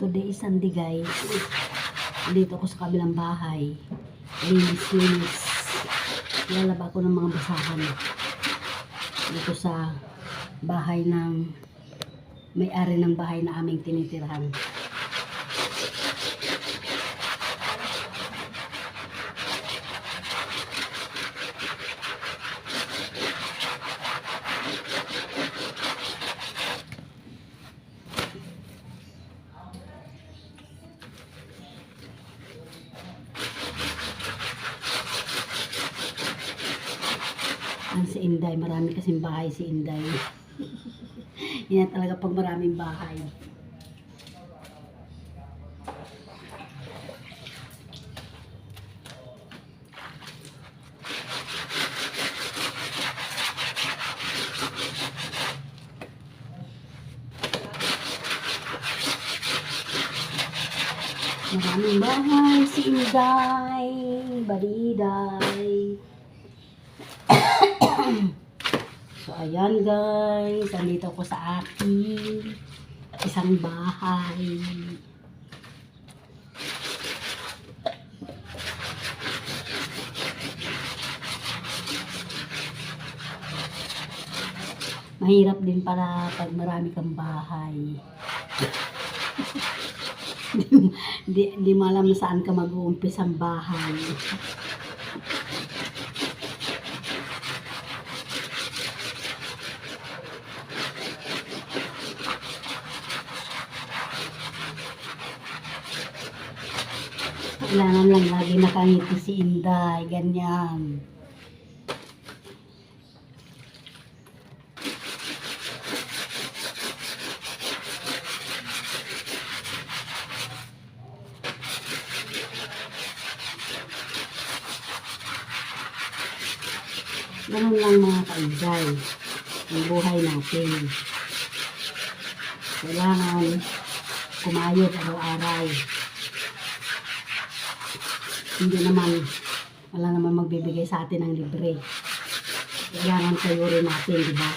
Today is Sunday guys. Dito ako sa kabilang bahay. Linis-linis. Lalaba ko ng mga basahan. Dito sa bahay ng may-ari ng bahay na aming tinitirhan. Ang si Inday, marami kasing bahay si Inday. Yan talaga pag maraming bahay. Maraming bahay si Inday, Bariday. So, ayan guys. Andito ko sa aking isang bahay. Mahirap din para pag marami kang bahay. Di, di mo alam saan ka mag-uumpis ang bahay. Kailangan lang lagi nakangiti si Inday, ganyan. Ganun lang mga kainday, ang buhay natin. Kailangan kumayod araw-araw hindi naman, wala naman magbibigay sa atin ng libre. Kailangan kayo rin natin, di ba?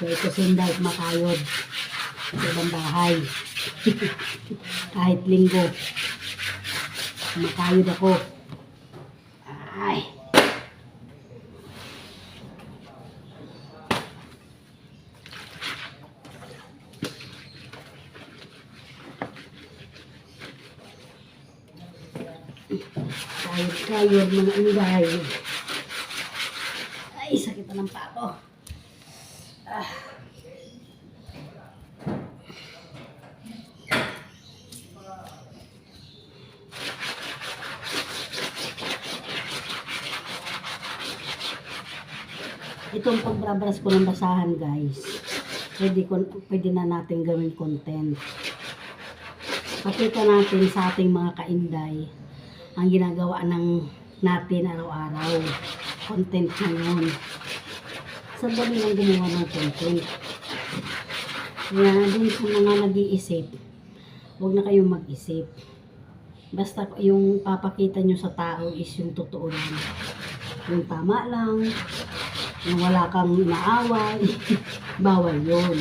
So, ito sinday, makayod. Sa ibang bahay. Kahit linggo. Makayod ako. Ay. Kahit kayod mga inday. Ay, sakit na ng pato. Ah. Itong pagbabras ko ng basahan guys, pwede, ko, pwede na natin gawin content. Pakita natin sa ating mga kainday ang ginagawa ng natin araw-araw. Content ngayon. Sa dami lang gumawa ng content. Kaya dun sa mga nag-iisip, huwag na kayong mag-isip. Basta yung papakita nyo sa tao is yung totoo lang. Yung tama lang, yung wala kang inaaway, bawal yun.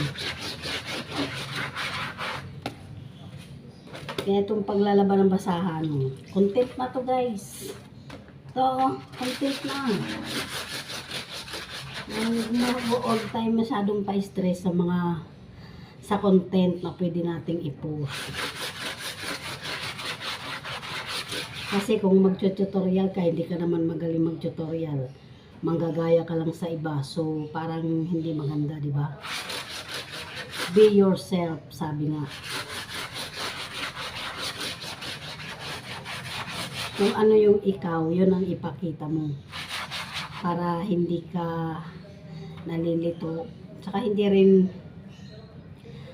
Kaya itong paglalaban ng basahan, content na to guys. Ito, oh, content na. Huwag all time masyadong pa-stress sa mga sa content na pwede nating i-post. Kasi kung mag-tutorial ka, hindi ka naman magaling mag-tutorial. Manggagaya ka lang sa iba. So, parang hindi maganda, di ba? Be yourself, sabi nga. Kung ano yung ikaw, yun ang ipakita mo. Para hindi ka nalilito. Tsaka hindi rin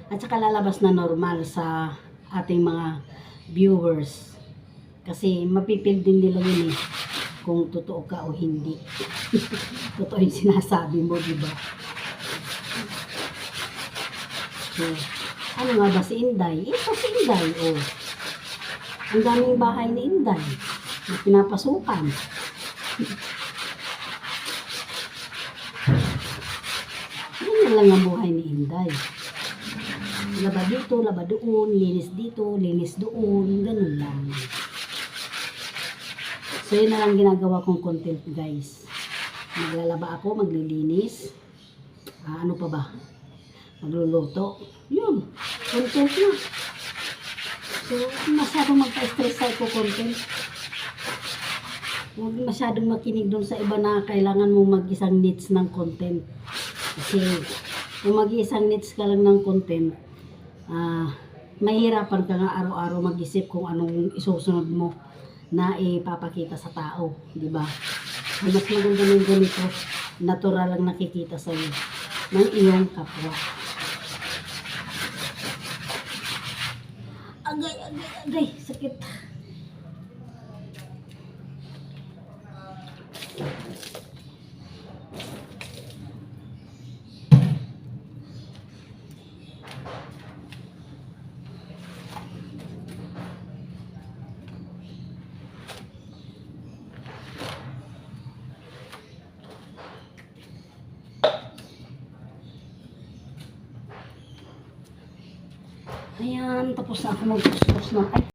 at saka lalabas na normal sa ating mga viewers. Kasi mapipil din nila yun eh kung totoo ka o hindi. totoo yung sinasabi mo, di ba? So, ano nga ba si Inday? Ito si Inday, oh. Ang daming bahay ni Inday na pinapasukan. lang ang buhay ni Inday. Laba dito, laba doon, linis dito, linis doon, ganun lang. So yun na lang ginagawa kong content guys. Maglalaba ako, maglilinis. Ah, ano pa ba? Magluluto. Yun, content na. So, masyadong magpa-stress ako content. Huwag masyadong makinig doon sa iba na kailangan mo mag-isang needs ng content. Kasi kung mag-isang needs ka lang ng content, ah, mahirapan ka nga araw-araw mag-isip kung anong isusunod mo na ipapakita sa tao, di ba? Mas maganda ng ganito, natural lang nakikita sa iyo ng iyong kapwa. Agay, agay, agay, sakit. Ayan, tapos na ako mag-kuskus ng... Ay,